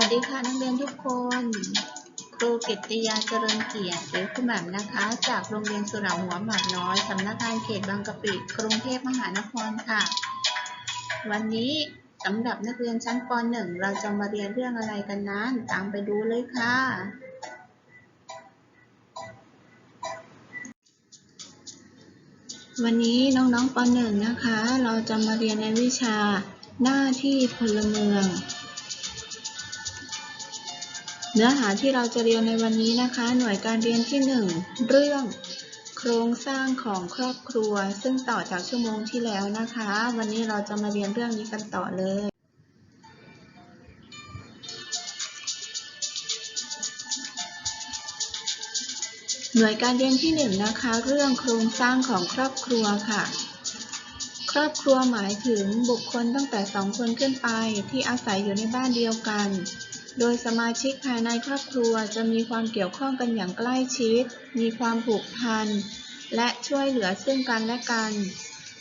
วัสดีค่ะนักเรียนทุกคน ครูกิติยาเจริญเกียรติหรือครูแหม่มนะคะ จากโรงเรียนสุเหร่าหัวหมากน้อยสำนักงานเขตบางกะปิกรุงเทพมหานครค่ะ วันนี้สำหรับนักเรียนชั้นป .1 เราจะมาเรียนเรื่องอะไรกันนั้นตามไปดูเลยค่ะ วันนี้น้องๆป .1 นะคะ เราจะมาเรียนในวิชาหน้าที่พลเมือง เนื้อหาที่เราจะเรียนในวันนี้นะคะ หน่วยการเรียนที่ 1 เรื่องโครงสร้างของครอบครัว ซึ่งต่อจากชั่วโมงที่แล้วนะคะ วันนี้เราจะมาเรียนเรื่องนี้กันต่อเลย หน่วยการเรียนที่ 1 นะคะ เรื่องโครงสร้างของครอบครัวค่ะครอบครัวหมายถึงบุคคลตั้งแต่สองคนขึ้นไปที่อาศัยอยู่ในบ้านเดียวกัน โดยสมาชิกภายในครอบครัวจะมีความเกี่ยวข้องกันอย่างใกล้ชิด มีความผูกพัน และช่วยเหลือซึ่งกันและกัน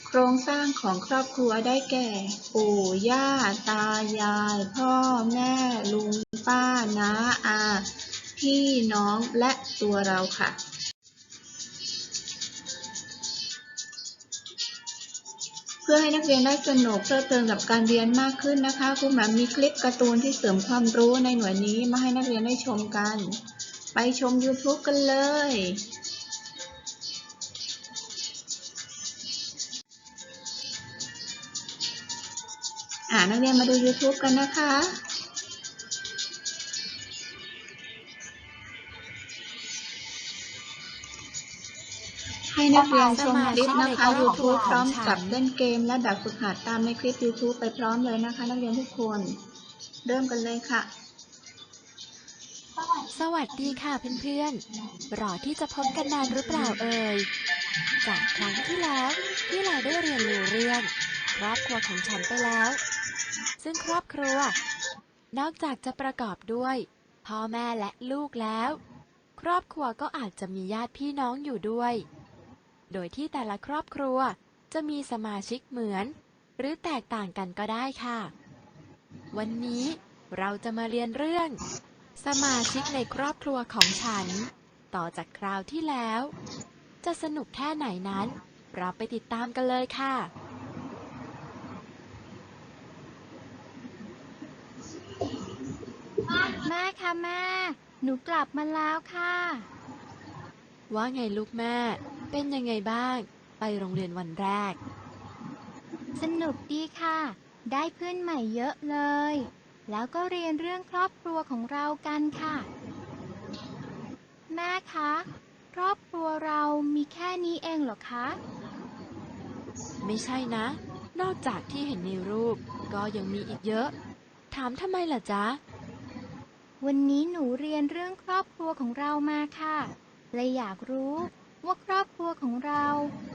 โครงสร้างของครอบครัวได้แก่ ปู่ ย่า ตา ยาย พ่อ แม่ ลุง ป้า น้า อา พี่น้อง และตัวเราค่ะ พื่อให้นักเรียนได้สนุกเพลิดเพลินกับการเรียนมากขึ้นนะคะครูแหม่มมีคลิปการ์ตูนที่เสริมความรู้ในหน่วยนี้มาให้นักเรียนได้ชมกัน ไปชม YouTube กันเลย อ่านักเรียนมาดู YouTube กันนะคะ ให้นักเรียนชมคลิปนะคะ YouTube พร้อมกับเล่นเกมและแบบฝึกหัดตามในคลิป YouTube ไปพร้อมเลยนะคะ นักเรียนทุกคน เริ่มกันเลยค่ะ สวัสดีค่ะเพื่อนๆรอที่จะพบกันนานหรือเปล่าเอ่ย จากครั้งที่แล้วที่เราได้เรียนรู้เรื่อง ครอบครัวของฉันไปแล้ว ซึ่งครอบครัว นอกจากจะประกอบด้วย พ่อแม่และลูกแล้ว ครอบครัวก็อาจจะมีญาติพี่น้องอยู่ด้วย โดยที่แต่ละครอบครัวจะมีสมาชิกเหมือน หรือแตกต่างกันก็ได้ค่ะ วันนี้เราจะมาเรียนเรื่อง สมาชิกในครอบครัวของฉัน ต่อจากคราวที่แล้ว จะสนุกแค่ไหนนั้น เราไปติดตามกันเลยค่ะแม่คะแม่ หนูกลับมาแล้วค่ะ ว่าไงลูกแม่ เป็นยังไงบ้าง ไปโรงเรียนวันแรก สนุกดีค่ะ ได้เพื่อนใหม่เยอะเลย แล้วก็เรียนเรื่องครอบครัวของเรากันค่ะ แม่คะ ครอบครัวเรามีแค่นี้เองเหรอคะ ไม่ใช่นะ นอกจากที่เห็นในรูปก็ยังมีอีกเยอะ ถามทำไมล่ะจ๊ะ วันนี้หนูเรียนเรื่องครอบครัวของเรามาค่ะเลยอยากรู้ ว่าครอบครัวของเรา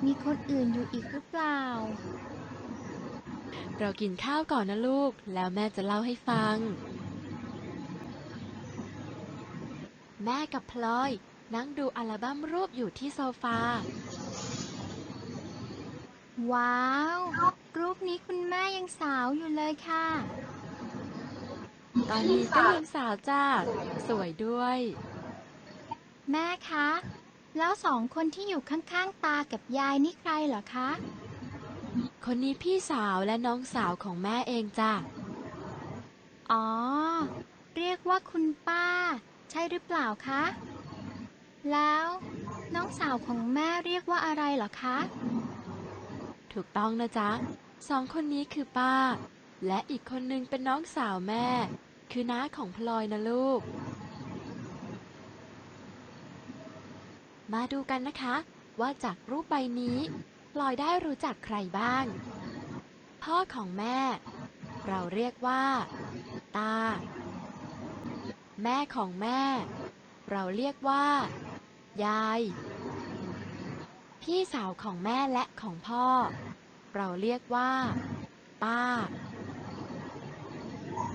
มีคนอื่นอยู่อีกหรือเปล่า เรากินข้าวก่อนนะลูก แล้วแม่จะเล่าให้ฟัง แม่กับพลอย นั่งดูอัลบั้มรูปอยู่ที่โซฟา ว้าว รูปนี้คุณแม่ยังสาวอยู่เลยค่ะ ตอนนี้ก็ยังสาวจ้า สวยด้วย แม่คะ แล้วสองคนที่อยู่ข้างๆตากับยายนี่ใครเหรอคะ คนนี้พี่สาวและน้องสาวของแม่เองจ้ะ อ๋อ เรียกว่าคุณป้า ใช่หรือเปล่าคะ แล้ว น้องสาวของแม่เรียกว่าอะไรเหรอคะ ถูกต้องนะจ๊ะสองคนนี้คือป้า และอีกคนนึงเป็นน้องสาวแม่ คือน้าของพลอยนะลูก มาดูกันนะคะ ว่าจากรูปใบนี้พลอยได้รู้จักใครบ้าง พ่อของแม่ เราเรียกว่า ตา แม่ของแม่ เราเรียกว่า ยาย พี่สาวของแม่และของพ่อ เราเรียกว่า ป้า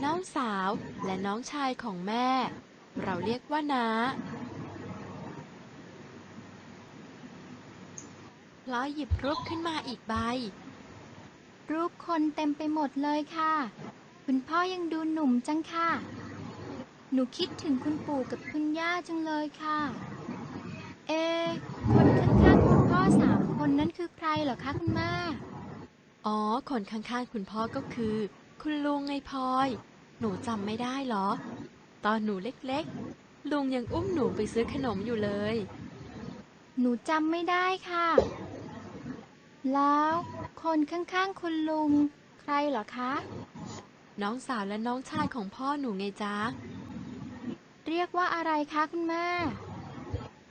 น้องสาวและน้องชายของแม่ เราเรียกว่าน้า พลอยหยิบรูปขึ้นมาอีกใบ รูปคนเต็มไปหมดเลยค่ะ คุณพ่อยังดูหนุ่มจังค่ะ หนูคิดถึงคุณปู่กับคุณย่าจังเลยค่ะ เอะคนข้างๆคุณพ่อสามคนนั้นคือใครเหรอคะคุณแม่ อ๋อ คนข้างๆคุณพ่อก็คือ คุณลุงไงพลอย หนูจำไม่ได้เหรอ ตอนหนูเล็กๆ ลุงยังอุ้มหนูไปซื้อขนมอยู่เลย หนูจำไม่ได้ค่ะ แล้ว คนข้างๆคุณลุง ใครเหรอคะ น้องสาวและน้องชายของพ่อหนูไงจ๊ะ เรียกว่าอะไรคะคุณแม่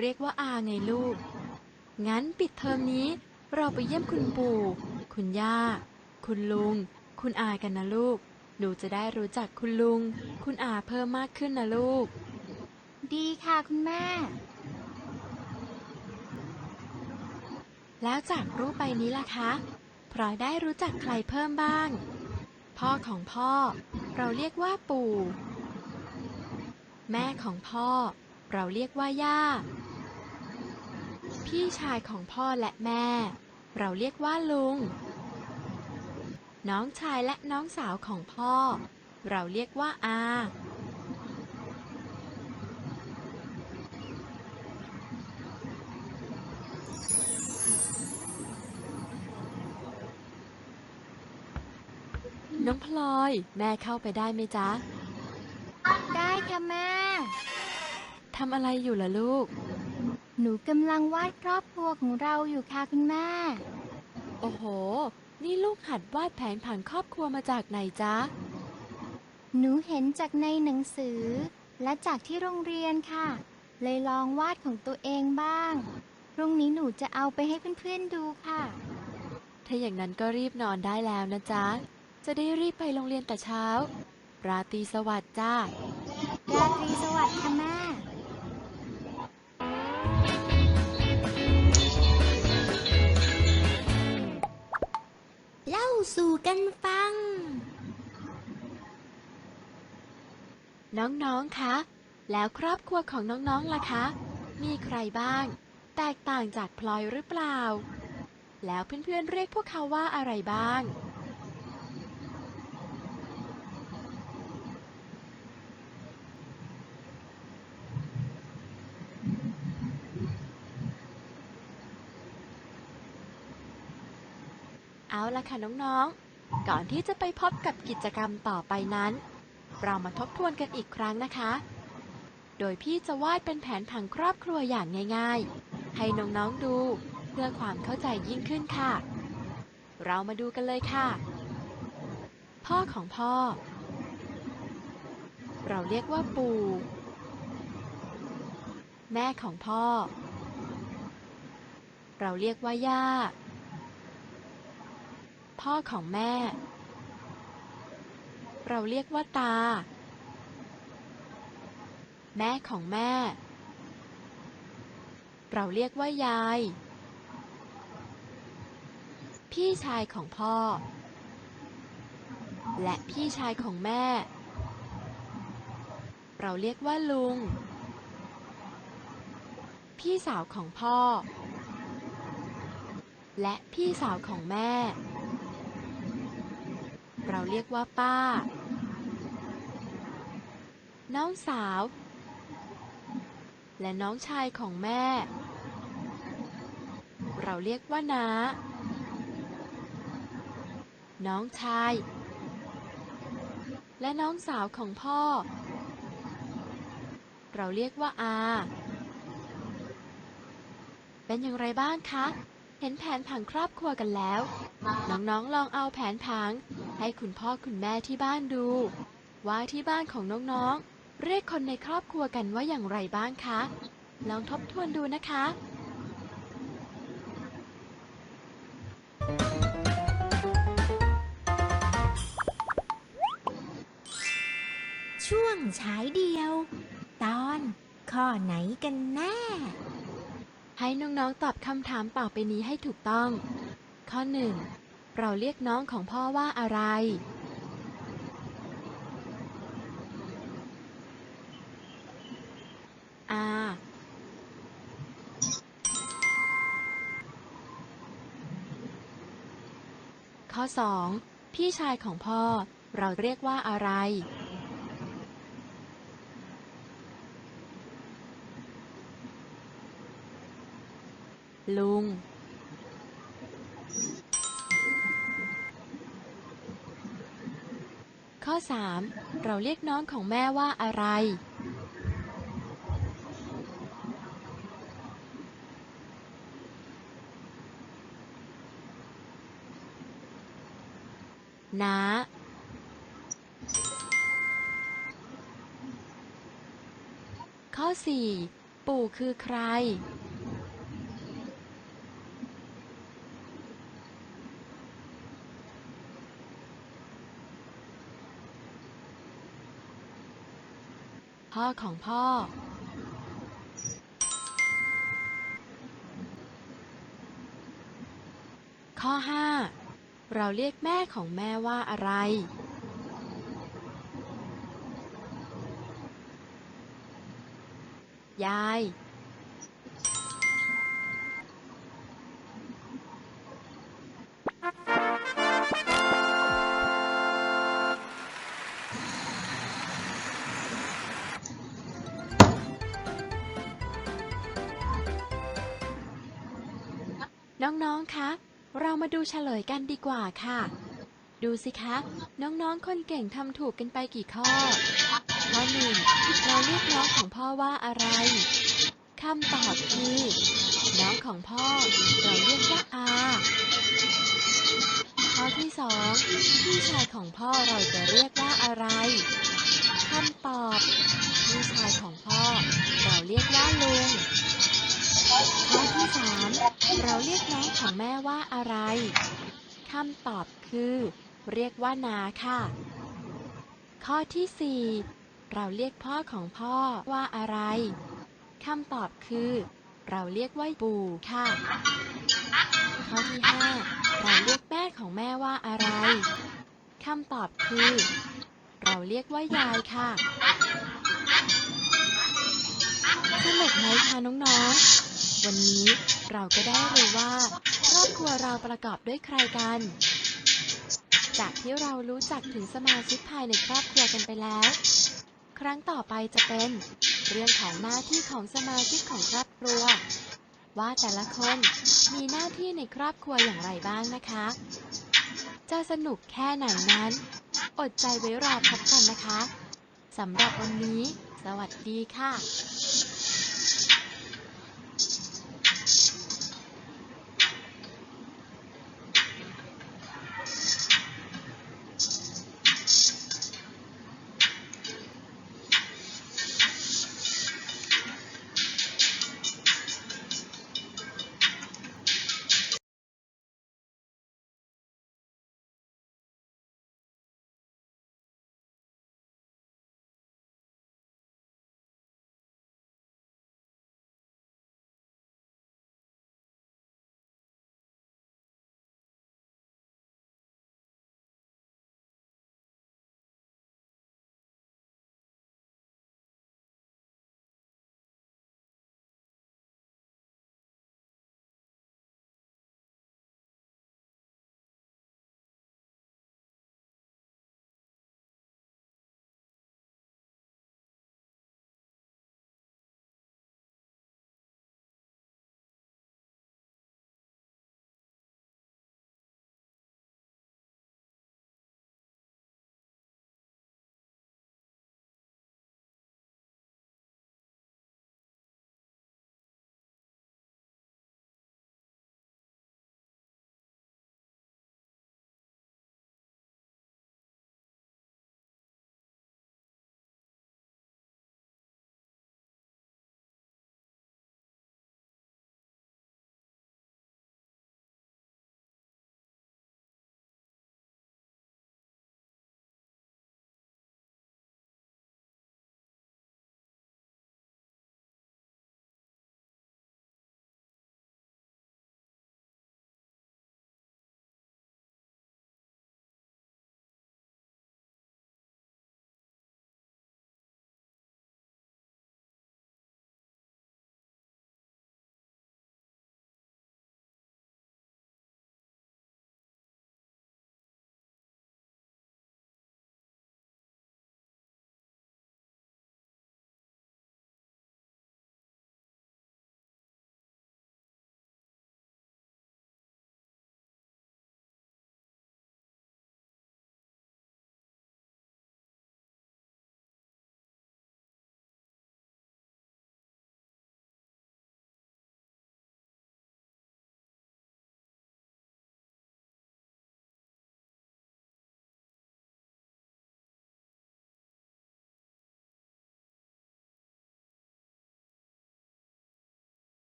เรียกว่าอาไงลูก งั้นปิดเทอมนี้ เราไปเยี่ยมคุณปู่ คุณย่า คุณลุง คุณอากันนะลูก หนูจะได้รู้จักคุณลุง คุณอาเพิ่มมากขึ้นนะลูก ดีค่ะคุณแม่ แล้วจากรูปใบนี้ล่ะคะพลอยได้รู้จักใครเพิ่มบ้าง พ่อของพ่อ เราเรียกว่าปู่ แม่ของพ่อ เราเรียกว่าย่า พี่ชายของพ่อและแม่ เราเรียกว่าลุง น้องชายและน้องสาวของพ่อ เราเรียกว่าอา แม่เข้าไปได้ไหมจ๊ะ ได้ค่ะแม่ ทำอะไรอยู่ล่ะลูก หนูกำลังวาดครอบครัวของเราอยู่ค่ะคุณแม่ โอ้โห นี่ลูกหัดวาดแผนผังครอบครัวมาจากไหนจ๊ะ หนูเห็นจากในหนังสือ และจากที่โรงเรียนค่ะ เลยลองวาดของตัวเองบ้าง พรุ่งนี้หนูจะเอาไปให้เพื่อนๆดูค่ะ ถ้าอย่างนั้นก็รีบนอนได้แล้วนะจ๊ะ จะได้รีบไปโรงเรียนแต่เช้า ราตรีสวัสดิ์จ้า ราตรีสวัสดิ์ค่ะแม่ เล่าสู่กันฟัง น้องๆ คะ แล้วครอบครัวของน้องๆ ล่ะคะ มีใครบ้าง แตกต่างจากพลอยหรือเปล่า แล้วเพื่อนๆ เรียกพวกเขาว่าอะไรบ้าง เอาละ ค่ะน้องๆ ก่อนที่จะไปพบกับกิจกรรมต่อไปนั้น เรามาทบทวนกันอีกครั้งนะคะ โดยพี่จะวาดเป็นแผนผังครอบครัวอย่างง่ายๆ ให้น้องๆดูเพื่อความเข้าใจยิ่งขึ้นค่ะ เรามาดูกันเลยค่ะ พ่อของพ่อ เราเรียกว่าปู่แม่ของพ่อ เราเรียกว่าย่า พ่อของแม่ เราเรียกว่าตา แม่ของแม่ เราเรียกว่ายาย พี่ชายของพ่อ และพี่ชายของแม่ เราเรียกว่าลุง พี่สาวของพ่อและพี่สาวของแม่ เราเรียกว่าป้า น้องสาว และน้องชายของแม่ เราเรียกว่าน้า น้องชาย และน้องสาวของพ่อ เราเรียกว่าอา เป็นอย่างไรบ้างคะเห็นแผนผังครอบครัวกันแล้ว น้องๆ ลองเอาแผนผัง ให้คุณพ่อคุณแม่ที่บ้านดู ว่าที่บ้านของน้องๆ เรียกคนในครอบครัวกันว่าอย่างไรบ้างคะ ลองทบทวนดูนะคะช่วงฉายเดียว ตอนข้อไหนกันแน่ ให้น้องๆตอบคำถามต่อไปนี้ให้ถูกต้อง ข้อหนึ่ง เราเรียกน้องของพ่อว่าอะไร อาข้อ 2. พี่ชายของพ่อ เราเรียกว่าอะไร ลุง อ 3 เราเรียกน้องของแม่ว่าอะไร น้า ข้อ 4 ปู่คือใคร พ่อของพ่อ ข้อ 5 เราเรียกแม่ของแม่ว่าอะไร ยาย มาดูเฉลยกันดีกว่าค่ะ ดูสิคะ น้องๆ คนเก่งทำถูกกันไปกี่ข้อ ข้อหนึ่งเราเรียกน้องของพ่อว่าอะไรคำตอบคือน้องของพ่อเราเรียกว่าอาข้อที่สองพี่ชายของพ่อเราจะเรียกว่าอะไรคำตอบพี่ชายของพ่อเราเรียกว่าลุง ข้อที่สามเราเรียกน้องของแม่ว่าอะไรคำตอบคือ เรียกว่านาค่ะ ข้อที่สี่เราเรียกพ่อของพ่อว่าอะไรคำตอบคือ เราเรียกว่าปู่ค่ะ ข้อที่ห้าเราเรียกแม่ของแม่ว่าอะไรคำตอบคือ เราเรียกว่ายายค่ะสนุกไหมคะน้องๆ วันนี้เราก็ได้รู้ว่าครอบครัวเราประกอบด้วยใครกัน จากที่เรารู้จักถึงสมาชิกภายในครอบครัวกันไปแล้ว ครั้งต่อไปจะเป็นเรื่องของหน้าที่ของสมาชิกของครอบครัว ว่าแต่ละคนมีหน้าที่ในครอบครัวอย่างไรบ้างนะคะ จะสนุกแค่ไหนนั้น อดใจไว้รอพบกันนะคะสำหรับวันนี้ สวัสดีค่ะ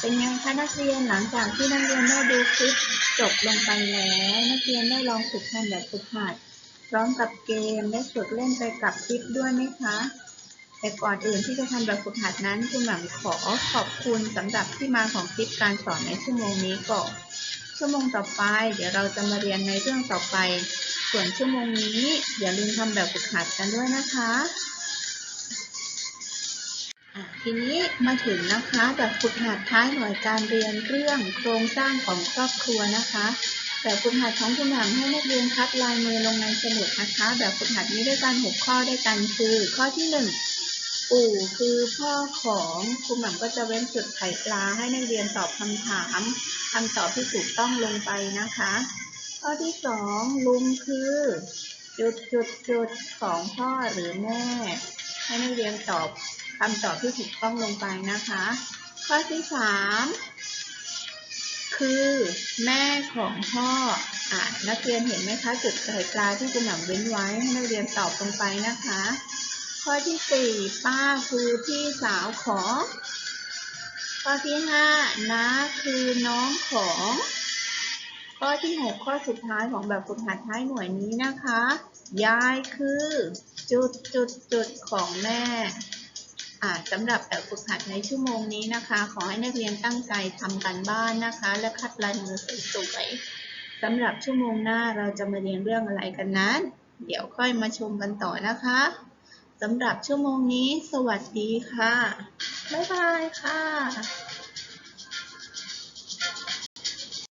เป็นไงคะนักเรียนหลังจากที่นักเรียนได้ดูคลิปจบลงไปแล้ว นักเรียนได้ลองฝึกทำแบบฝึกหัดพร้อมกับเกมได้ฝึกเล่นไปกับคลิปด้วยไหมคะ แต่ก่อนอื่นที่จะทำแบบฝึกหัดนั้นคุณหม่ำขอขอบคุณสำหรับที่มาของคลิปการสอนในชั่วโมงนี้ก่อนชั่วโมงต่อไป เดี๋ยวเราจะมาเรียนในเรื่องต่อไป ส่วนชั่วโมงนี้อย่าลืมทำแบบฝึกหัดกันด้วยนะคะ ทีนี้มาถึงนะคะแบบฝึกหัดท้ายหน่วยการเรียนเรื่องโครงสร้างของครอบครัวนะคะแบบฝึกหัดของคุณหม่ำให้นักเรียนคัดลายมือลงในสมุดนะคะ แบบฝึกหัดนี้ด้วยกันหกข้อด้วยกันคือ ข้อที่หนึ่งปู่คือพ่อของคุณหม่ำก็จะเว้นจุดไข่ปลาให้นักเรียนตอบคำถามคำตอบที่ถูกต้องลงไปนะคะ ข้อที่สองลุงคือ จุดจุดจุดของพ่อหรือแม่ ให้นักเรียนตอบ คำตอบที่ถูกต้องลงไปนะคะ ข้อที่สามคือแม่ของพ่ออ่านักเรียนเห็นไหมคะ จุดไข่ปลาที่คุณหม่ำเว้นไว้ให้นักเรียนตอบลงไปนะคะ ข้อที่สี่ป้าคือพี่สาวของ ข้อที่ห้าน้าคือน้องของ ข้อที่6ข้อสุดท้ายของแบบฝึกหัดท้ายหน่วยนี้นะคะ ยายคือจุดจุดจุดของแม่ สำหรับแบบฝึกหัดในชั่วโมงนี้นะคะ ขอให้นักเรียนตั้งใจทำกันบ้านนะคะ และคัดลายมือสวยๆสำหรับชั่วโมงหน้าเราจะมาเรียนเรื่องอะไรกันนั้น เดี๋ยวค่อยมาชมกันต่อนะคะสำหรับชั่วโมงนี้ สวัสดีค่ะ บ๊ายบายค่ะ